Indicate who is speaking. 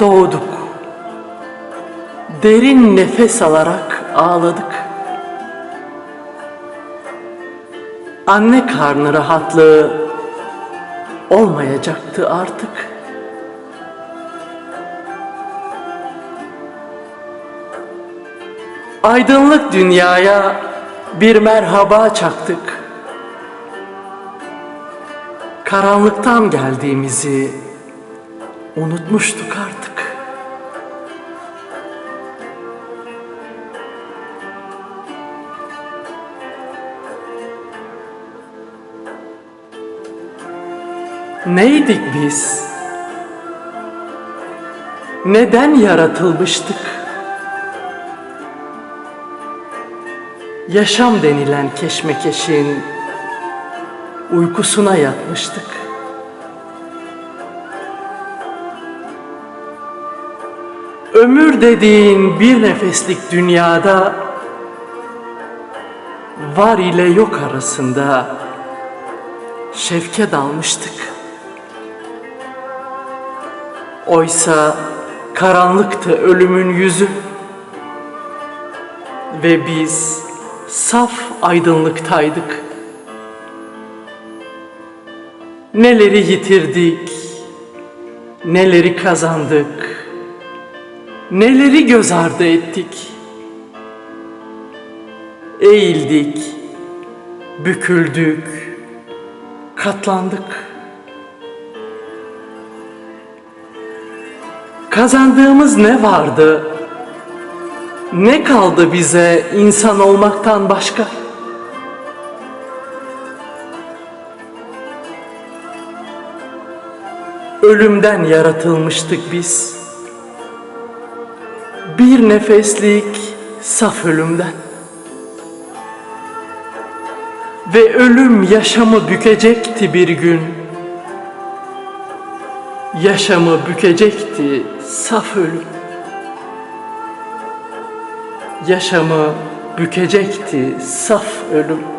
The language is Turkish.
Speaker 1: Doğduk. Derin nefes alarak ağladık. Anne karnı rahatlığı olmayacaktı artık. Aydınlık dünyaya bir merhaba çaktık. Karanlıktan geldiğimizi unutmuştuk artık. Neydik biz? Neden yaratılmıştık? Yaşam denilen keşmekeşin uykusuna yatmıştık. Ömür dediğin bir nefeslik dünyada var ile yok arasında şevke dalmıştık. Oysa karanlıktı ölümün yüzü ve biz saf aydınlıktaydık. Neleri yitirdik, neleri kazandık, neleri göz ardı ettik. Eğildik, büküldük, katlandık. Kazandığımız ne vardı? Ne kaldı bize insan olmaktan başka? Ölümden yaratılmıştık biz. Bir nefeslik saf ölümden. Ve ölüm yaşamı bükecekti bir gün. Yaşamı bükecekti saf ölüm. Yaşamı bükecekti saf ölüm.